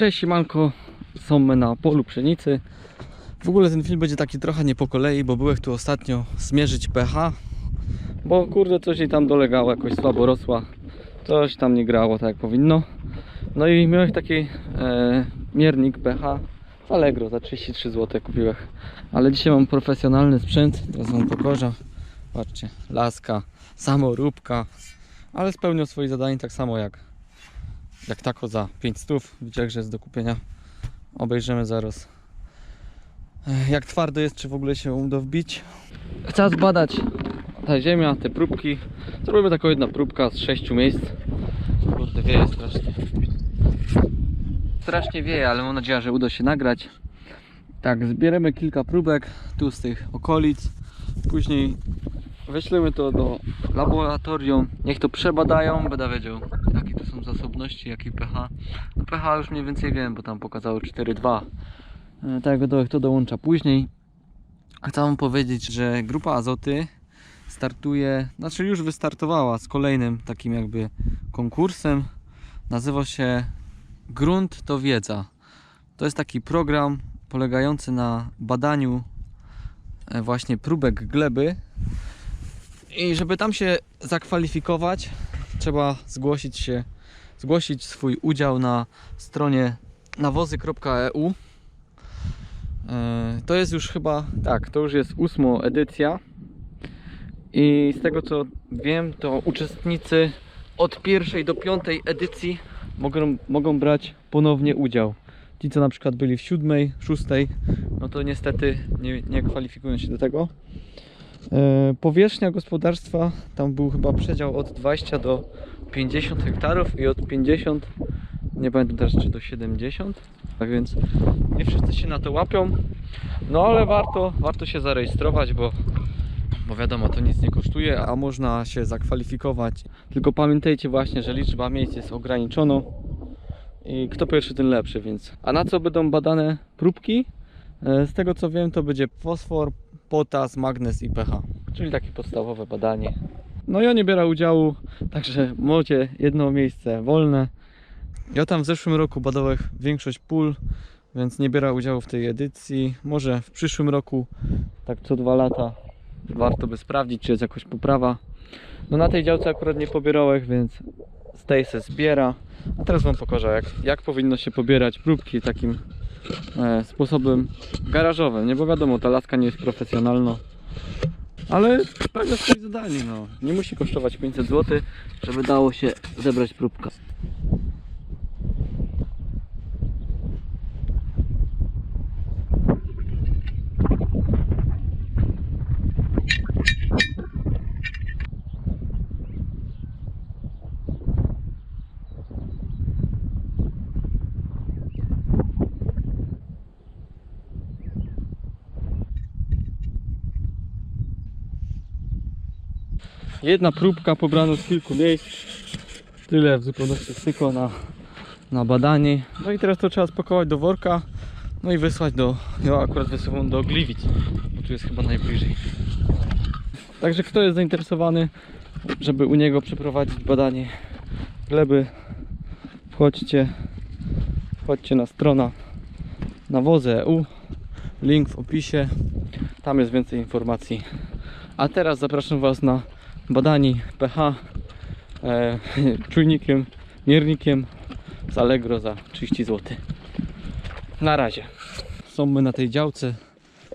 Cześć, siemanko, są my na polu pszenicy. W ogóle ten film będzie taki trochę nie po kolei, bo byłem tu ostatnio zmierzyć pH, bo kurde coś jej tam dolegało, jakoś słabo rosła, coś tam nie grało tak jak powinno. No i miałem taki e, miernik pH Allegro za 33 zł kupiłem, ale dzisiaj mam profesjonalny sprzęt, teraz wam pokorzę. Patrzcie, laska, samoróbka, ale spełniał swoje zadanie tak samo jak jak tako za 5 stów. Widzicie, że jest do kupienia. Obejrzymy zaraz. Jak twardo jest, czy w ogóle się uda wbić. Chcę zbadać ta ziemia, te próbki. Zrobimy taką jedna próbka z 6 miejsc. Kurde, wieje strasznie. Strasznie wieje, ale mam nadzieję, że uda się nagrać. Tak, zbieremy kilka próbek tu z tych okolic. Później Wyślemy to do laboratorium, niech to przebadają, będę wiedział jakie to są zasobności, jaki pH. No pH już mniej więcej wiem, bo tam pokazało 4,2. E, Tego do, to dołącza później. Wam powiedzieć, że grupa Azoty startuje, znaczy już wystartowała z kolejnym takim jakby konkursem. Nazywa się Grunt to wiedza. To jest taki program polegający na badaniu e, właśnie próbek gleby i żeby tam się zakwalifikować, trzeba zgłosić się, zgłosić swój udział na stronie nawozy.eu. E, To jest już chyba, tak, to już jest ósma edycja. I z tego co wiem, to uczestnicy od pierwszej do piątej edycji mogą, mogą brać ponownie udział. Ci, co na przykład byli w siódmej, szóstej, no to niestety nie, nie kwalifikują się do tego. E, Powierzchnia gospodarstwa tam był chyba przedział od 20 do 50 hektarów i od 50 nie pamiętam teraz czy do 70 tak więc nie wszyscy się na to łapią. No ale warto, warto się zarejestrować bo, bo wiadomo to nic nie kosztuje a można się zakwalifikować. Tylko pamiętajcie właśnie, że liczba miejsc jest ograniczona i kto pierwszy ten lepszy więc. A na co będą badane próbki? E, z tego co wiem to będzie fosfor, potas, magnez i pH. Czyli takie podstawowe badanie. No ja nie biorę udziału, także macie jedno miejsce wolne. Ja tam w zeszłym roku badałem większość pól, więc nie biorę udziału w tej edycji. Może w przyszłym roku, tak co dwa lata, warto by sprawdzić, czy jest jakaś poprawa. No na tej działce akurat nie pobierałem, więc z tej se zbiera. A teraz Wam pokażę, jak, jak powinno się pobierać próbki takim sposobem garażowym, nie? Bo wiadomo, ta laska nie jest profesjonalna. Ale spełnia swoje zadanie, no. Nie musi kosztować 500 zł, żeby dało się zebrać próbkę. Jedna próbka pobrana z kilku miejsc. Tyle w zupełności tylko na, na badanie. No i teraz to trzeba spakować do worka. No i wysłać do. Ja akurat wysyłam do Gliwic, bo tu jest chyba najbliżej. Także kto jest zainteresowany, żeby u niego przeprowadzić badanie gleby, wchodźcie, wchodźcie na stronę nawozy.eu. Link w opisie. Tam jest więcej informacji. A teraz zapraszam Was na badanie pH e, czujnikiem, miernikiem z Allegro za 30 zł. Na razie. Są my na tej działce,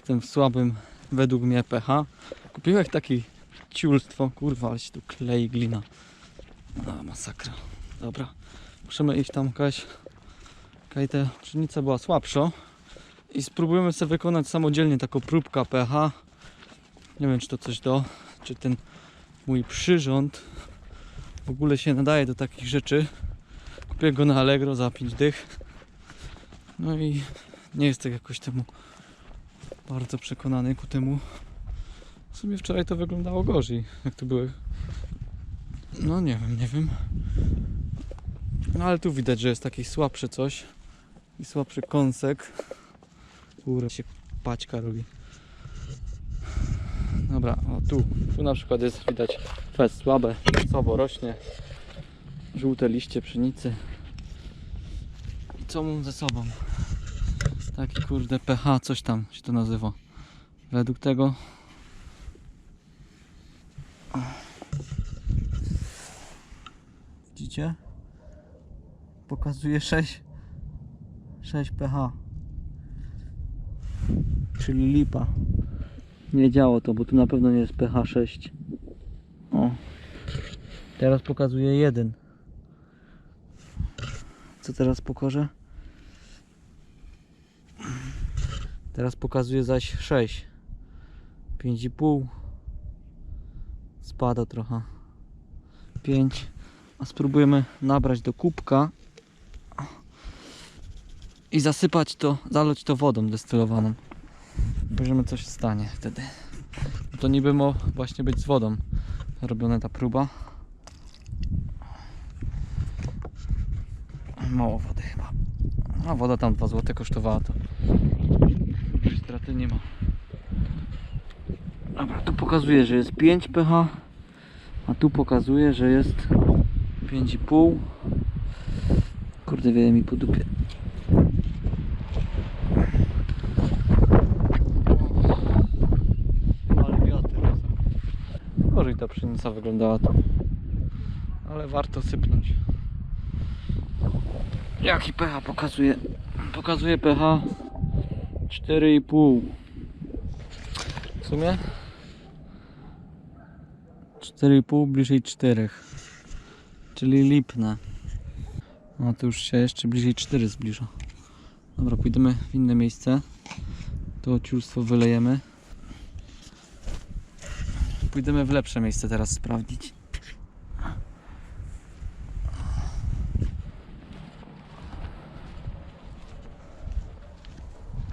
tym słabym według mnie pH. Kupiłem taki ciulstwo, kurwa, ale się tu klei glina. A, masakra. Dobra, musimy iść tam jakaś, jakaś ta pszenica była słabsza i spróbujemy sobie wykonać samodzielnie taką próbkę pH. Nie wiem, czy to coś do, czy ten mój przyrząd w ogóle się nadaje do takich rzeczy. Kupię go na Allegro za 5 dych. No i nie jestem jakoś temu bardzo przekonany ku temu. W sumie wczoraj to wyglądało gorzej, jak tu były. No nie wiem, nie wiem. No ale tu widać, że jest taki słabszy coś i słabszy kąsek. Kurde, się paćka robi. Dobra, tu, tu na przykład jest widać fest słabe, słabo rośnie. Żółte liście pszenicy. co mam ze sobą. Taki kurde pH, coś tam się to nazywa. Według tego Widzicie? Pokazuje 6 6 pH. Czyli lipa. Nie działo to, bo tu na pewno nie jest pH 6. O. Teraz pokazuje 1. Co teraz pokażę? Teraz pokazuje zaś 6. 5,5. Spada trochę. 5. A spróbujemy nabrać do kubka i zasypać to, zalać to wodą destylowaną. Zobaczymy co się stanie wtedy. Bo to niby ma właśnie być z wodą robiona ta próba. Mało wody chyba. A woda tam 2 zł kosztowała to. Straty nie ma. Dobra, tu pokazuje, że jest 5 pH, a tu pokazuje, że jest 5,5. Kurde, wieje mi po dupie. Ale wiatr jest. Gorzej ta pszenica wyglądała tu. Ale warto sypnąć. Jaki pH pokazuje? Pokazuje pH 4,5. W sumie 4,5 bliżej 4. Czyli lipne. No to już się jeszcze bliżej 4 zbliża. Dobra, pójdziemy w inne miejsce. To ociulstwo wylejemy. Pójdziemy w lepsze miejsce teraz sprawdzić.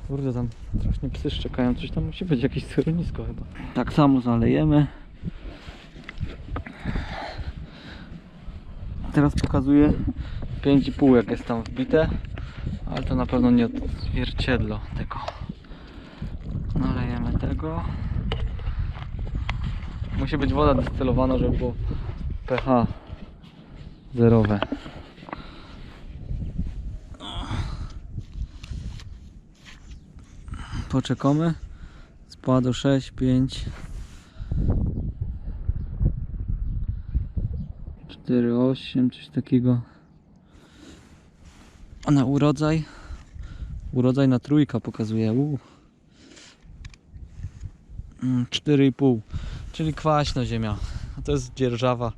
Kurde, tam strasznie psy szczekają. Coś tam musi być, jakieś schronisko chyba. Tak samo zalejemy. Teraz pokazuje 5,5 jak jest tam wbite. Ale to na pewno nie odzwierciedlo tego. Nalejemy tego. Musi być woda destylowana, żeby było pH zerowe. Poczekamy. Spadło 6, 5 4, 8, coś takiego. A na urodzaj? Urodzaj na trójka pokazuje. U. Mm, 4,5. Czyli kwaśna ziemia. To jest dzierżawa.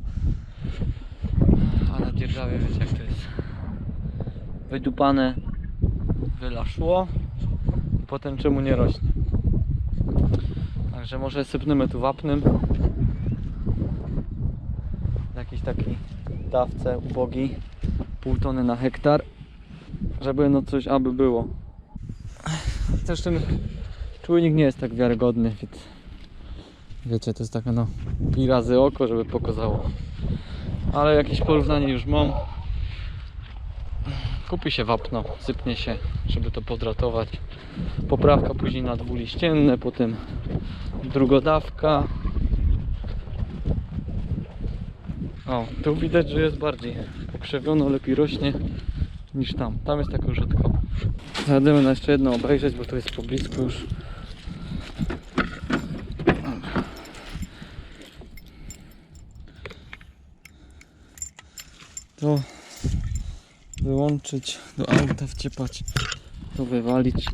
A na dzierżawie wiecie jak to jest. Wydupane wylaszło i potem czemu nie rośnie. Także może sypniemy tu wapnem. Jakiś taki dawce ubogi. Pół tony na hektar. Żeby no coś aby było. Ten czujnik nie jest tak wiarygodny, więc wiecie, to jest takie no pi razy oko, żeby pokazało. Ale jakieś porównanie już mam. Kupi się wapno, sypnie się, żeby to podratować. Poprawka później na dwuliścienne, potem drugodawka. O, tu widać, że jest bardziej pokrzewiono, lepiej rośnie niż tam. Tam jest taka rzadko. Zajdziemy na jeszcze jedno obejrzeć, bo to jest poblisko już. To wyłączyć, do auta wciepać, to wywalić